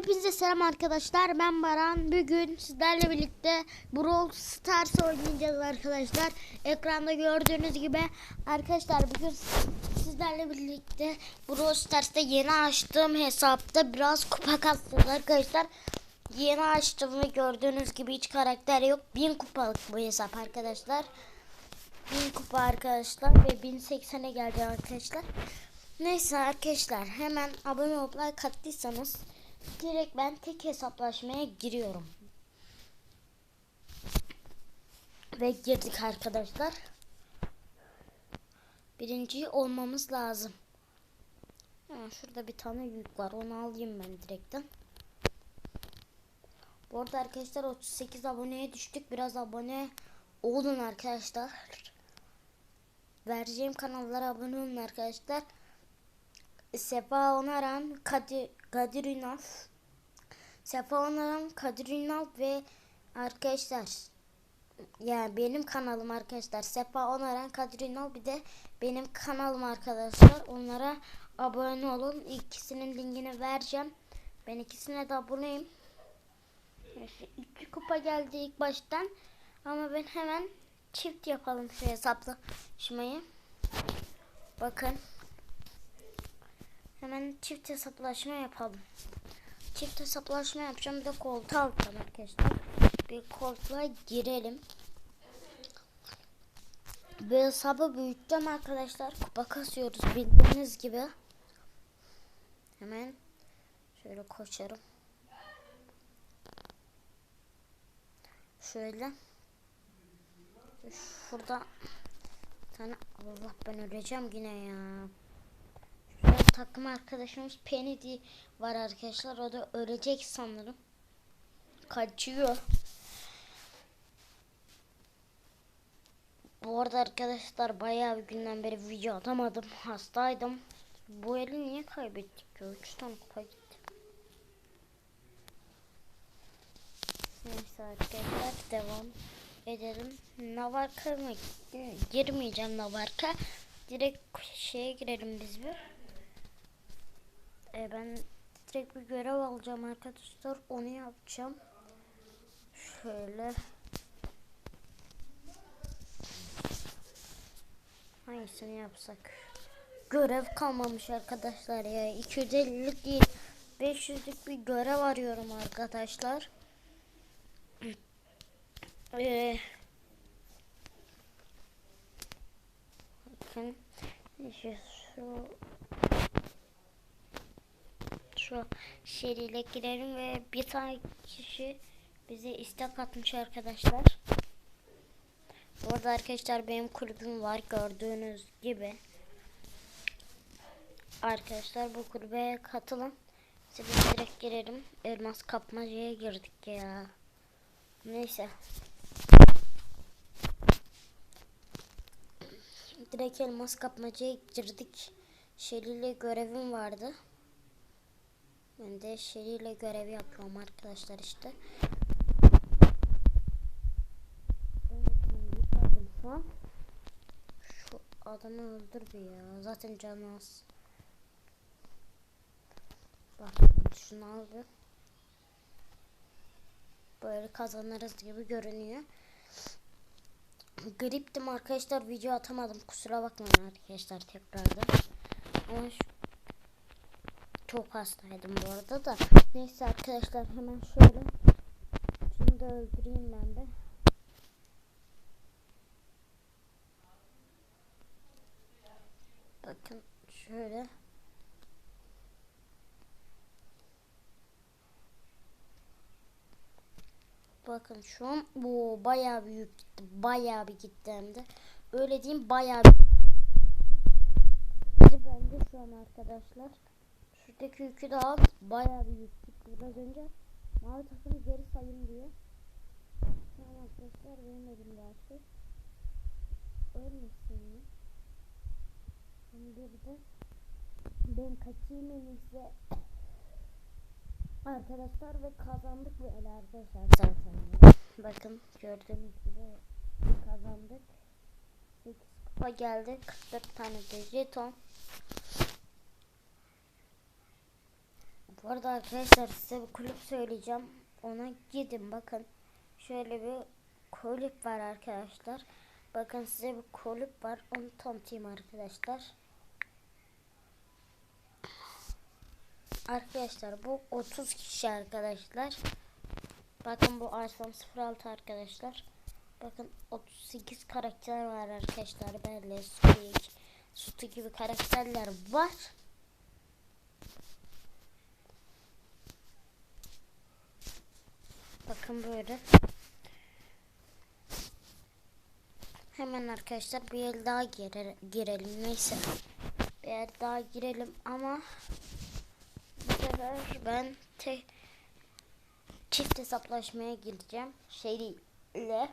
Hepinize selam arkadaşlar. Ben Baran. Bugün sizlerle birlikte Brawl Stars oynayacağız arkadaşlar. Ekranda gördüğünüz gibi arkadaşlar bugün sizlerle birlikte Brawl Stars'ta yeni açtığım hesapta biraz kupa kastım arkadaşlar. Yeni açtım ve gördüğünüz gibi hiç karakter yok. 1000 kupalık bu hesap arkadaşlar. 1000 kupa arkadaşlar ve 1080'e geldi arkadaşlar. Neyse arkadaşlar hemen abone olup like attıysanız direkt ben tek hesaplaşmaya giriyorum. Ve girdik arkadaşlar. Birinci olmamız lazım. Ha, şurada bir tane yük var. Onu alayım ben direkten. Bu arada arkadaşlar 38 aboneye düştük. Biraz abone olun arkadaşlar. Vereceğim kanallara abone olun arkadaşlar. Sefa Onaran, Kadir, Kadir Ünal, Sefa Onaran, Kadir Ünal ve arkadaşlar yani benim kanalım arkadaşlar. Sefa Onaran, Kadir Ünal bir de benim kanalım arkadaşlar. Onlara abone olun. İkisinin linkini vereceğim. Ben ikisine de aboneyim. Neyse, iki kupa geldi ilk baştan. Ama ben hemen çift yapalım şu hesaplaşmayı. Bakın Hemen çift hesaplaşma yapalım. Çift hesaplaşma yapacağım. Bir de koltuğa alacağım arkadaşlar. Bir koltuğa girelim. Bu hesabı büyüteceğim arkadaşlar. Kupa kasıyoruz bildiğiniz gibi. Hemen şöyle koşarım. Şöyle. Şurada tane Allah ben öleceğim yine ya takım arkadaşımız Penny var arkadaşlar. O da ölecek sanırım. Kaçıyor. Bu arada arkadaşlar bayağı bir günden beri video atamadım. Hastaydım. Bu eli niye kaybettik ya? 3 tane kupa gitti. Neyse arkadaşlar devam edelim. Navarka mı? Girmeyeceğim Navarka. Direkt şeye girelim biz bir. E, ben direkt bir görev alacağım arkadaşlar. Onu yapacağım. Şöyle. Hangisini yapsak? Görev kalmamış arkadaşlar ya. 250'lik değil. 500'lük bir görev arıyorum arkadaşlar. Ee, bakın. Şu şu seriyle girelim ve bir tane kişi bize istek atmış arkadaşlar. Bu arada arkadaşlar benim kulübüm var gördüğünüz gibi. Arkadaşlar bu kulübe katılın. Size direkt girelim. Elmas kapmacaya girdik ya. Neyse. Direkt elmas kapmacaya girdik. Şeliyle görevim vardı. Ben de şeriyle görev yapıyorum arkadaşlar işte. Şu adamı öldür bir ya. Zaten canı az. Bak şunu aldı. Böyle kazanırız gibi görünüyor. Griptim arkadaşlar video atamadım kusura bakmayın arkadaşlar tekrardan. Ama şu çok hastaydım bu arada da. Neyse arkadaşlar hemen şöyle. Şunu da öldüreyim ben de. Bakın şöyle. Bakın şu an bu bayağı büyük gitti. Bayağı bir gitti hem de. Öyle diyeyim bayağı bir bende şu an arkadaşlar. Şuradaki yükü de al. Bayağı bir yük çıktı biraz önce. Mavi takımı geri sayın diyor. Tamam arkadaşlar benim elimde her şey. Ölmesin mi? Şimdi ben kaçayım en. Arkadaşlar ve kazandık ele arkadaşlar zaten. Bakın gördüğünüz gibi kazandık. 8 kupa geldi. 44 tane de jeton. Bu arada arkadaşlar size bir kulüp söyleyeceğim. Ona gidin bakın. Şöyle bir kulüp var arkadaşlar. Bakın size bir kulüp var. Onu tanıtayım arkadaşlar. Arkadaşlar bu 30 kişi arkadaşlar. Bakın bu Arslan 06 arkadaşlar. Bakın 38 karakter var arkadaşlar. Böyle Squeak, Sutu gibi karakterler var. Bakın böyle. Hemen arkadaşlar bir el daha girer, girelim. Neyse. Bir el daha girelim ama bu sefer ben tek çift hesaplaşmaya gireceğim. Şeyle.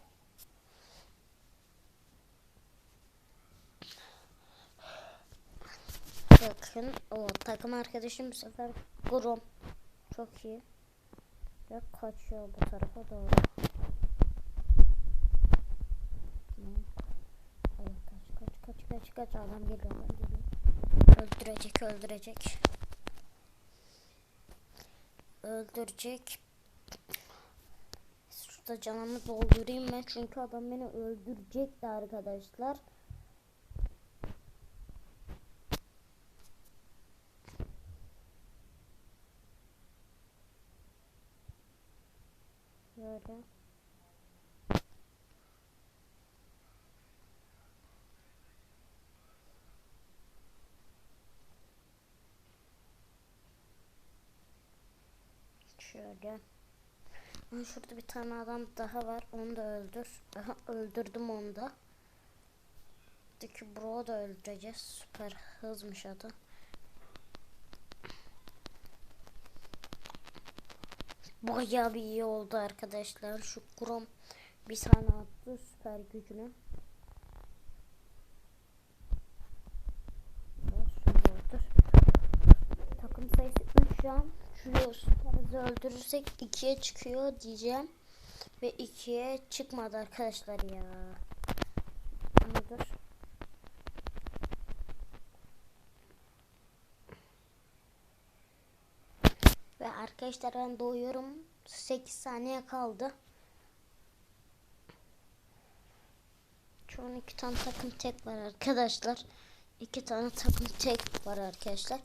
Bakın o takım arkadaşım bu sefer Grom. Çok iyi. Ve kaçıyor bu tarafa doğru. Hayır, kaç kaç kaç kaç kaç adam geliyor adam geliyor. Öldürecek öldürecek. Öldürecek. Şurada canımı doldurayım ben çünkü adam beni öldürecekti arkadaşlar. Böyle. Şöyle. Aa, şurada bir tane adam daha var. Onu da öldür. Aha, öldürdüm onu da. Buradaki bro da öldüreceğiz. Süper hızmış adı. Bayağı bir iyi oldu arkadaşlar. Şu Grom bir tane attı süper gücünü. Takım sayısı 3 şu an. Şuraya süperizi öldürürsek 2'ye çıkıyor diyeceğim. Ve 2'ye çıkmadı arkadaşlar ya. Ama dur. Ve arkadaşlar ben doğuyorum. 8 saniye kaldı. Şu an iki tane takım tek var arkadaşlar. İki tane takım tek var arkadaşlar.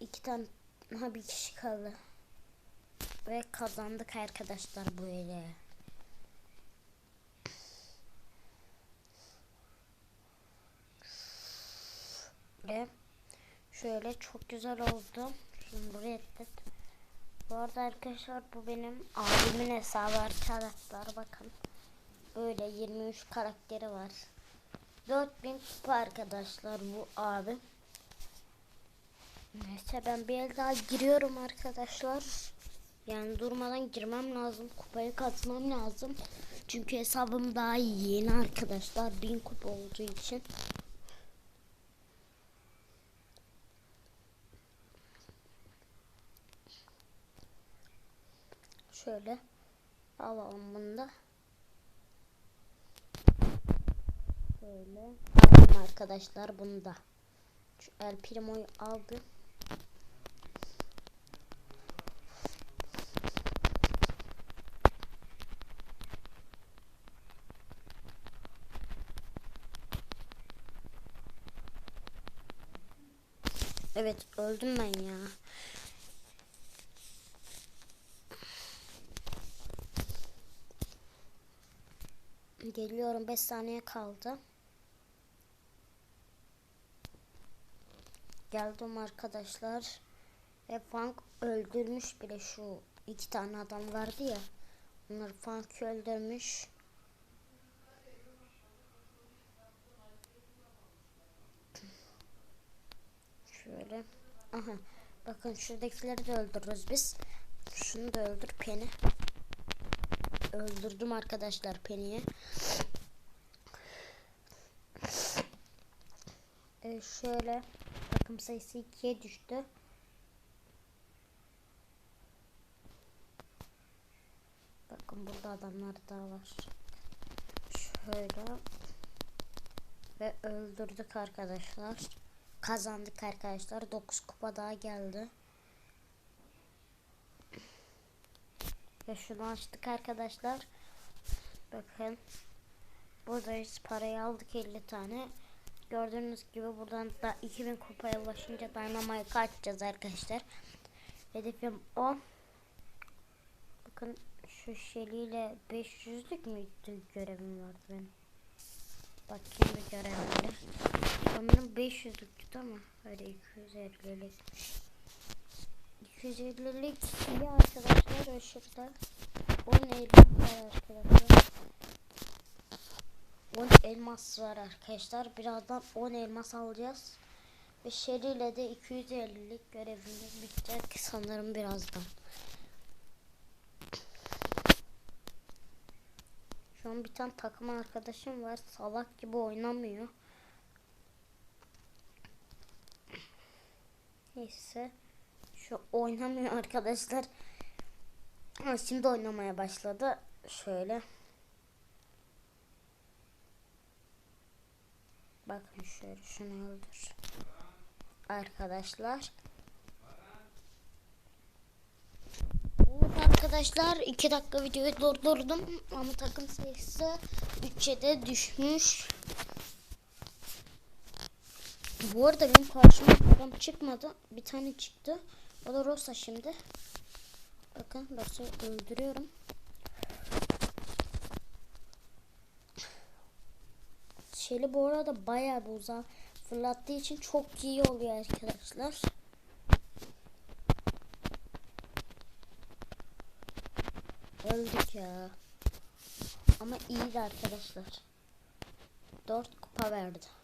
İki tane ha bir kişi kaldı. Ve kazandık arkadaşlar bu ele. Ve şöyle çok güzel oldu. Şimdi buraya ettim. Bu arada arkadaşlar bu benim abimin hesabı arkadaşlar bakın. Böyle 23 karakteri var. 4000 kupa arkadaşlar bu abi. Neyse ben bir el daha giriyorum arkadaşlar. Yani durmadan girmem lazım. Kupayı katmam lazım. Çünkü hesabım daha yeni arkadaşlar. 1000 kupa olduğu için. Şöyle alalım bunu da. Şöyle alalım arkadaşlar bunu da. Şu El Primo'yu aldı. Evet öldüm ben ya. Geliyorum 5 saniye kaldı. Geldim arkadaşlar. Ve Funk öldürmüş bile şu iki tane adam vardı ya. Onlar Funk'ı öldürmüş. Şöyle. Aha. Bakın şuradakileri de öldürürüz biz. Şunu da öldür Penny. Öldürdüm arkadaşlar Penny'i. Ee, şöyle takım sayısı 2'ye düştü. Bakın burada adamlar daha var. Şöyle ve öldürdük arkadaşlar. Kazandık arkadaşlar. 9 kupa daha geldi. Ve şunu açtık arkadaşlar. Bakın. Buradayız. Parayı aldık 50 tane. Gördüğünüz gibi buradan da 2000 kupaya ulaşınca Dynamite açacağız arkadaşlar. Hedefim o. Bakın şu şeliyle 500'lük müydü görevim vardı benim. Bakayım bir görevleri. Sanırım 500'lüktü ama öyle 250'lik. 250'lik iyi arkadaşlar ve şurada 10 elmas var arkadaşlar. 10 elmas var arkadaşlar. Birazdan 10 elmas alacağız. Ve şeriyle de 250'lik görevimiz bitecek sanırım birazdan. Şu an bir tane takım arkadaşım var. Salak gibi oynamıyor. Neyse. Şu oynamıyor arkadaşlar. Ha, şimdi oynamaya başladı. Şöyle. Bakın şöyle şunu öldür. Arkadaşlar. Evet arkadaşlar 2 dakika videoyu durdurdum ama takım sayısı 3'e de düşmüş. Bu arada benim karşıma çıkmadı. Bir tane çıktı. O da Rosa şimdi. Bakın Rosa'yı öldürüyorum. Şeli bu arada bayağı bir uzağa fırlattığı için çok iyi oluyor arkadaşlar. Öldük ya. Ama iyiydi arkadaşlar. 4 kupa verdi.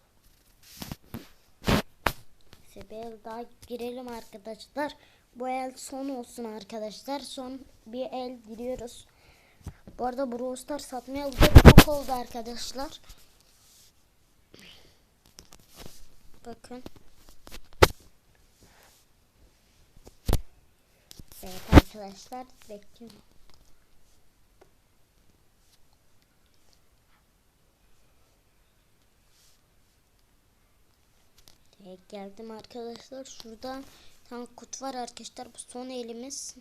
Neyse bir daha girelim arkadaşlar. Bu el son olsun arkadaşlar. Son bir el giriyoruz. Bu arada Brawl Stars satmayalı da çok oldu arkadaşlar. Bakın. Evet arkadaşlar bekliyorum. Evet, geldim arkadaşlar. Şurada tane kut var arkadaşlar. Bu son elimiz.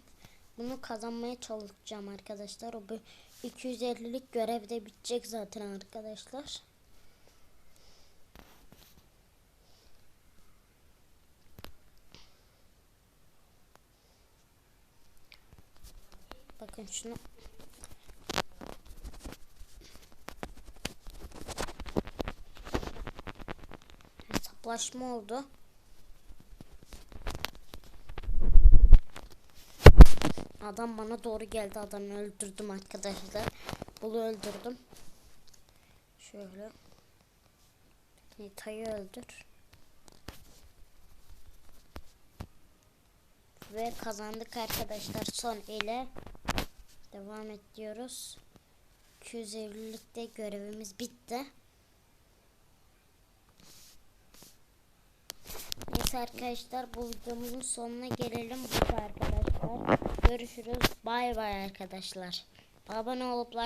Bunu kazanmaya çalışacağım arkadaşlar. O bu 250'lik görev de bitecek zaten arkadaşlar. Bakın şunu. Hesaplaşma oldu. Adam bana doğru geldi. Adamı öldürdüm arkadaşlar. Bunu öldürdüm. Şöyle. Nita'yı öldür. Ve kazandık arkadaşlar son ile. Devam ediyoruz. 250'likte görevimiz bitti. Arkadaşlar bu videomuzun sonuna gelelim burada arkadaşlar. Görüşürüz. Bay bay arkadaşlar. Abone olup like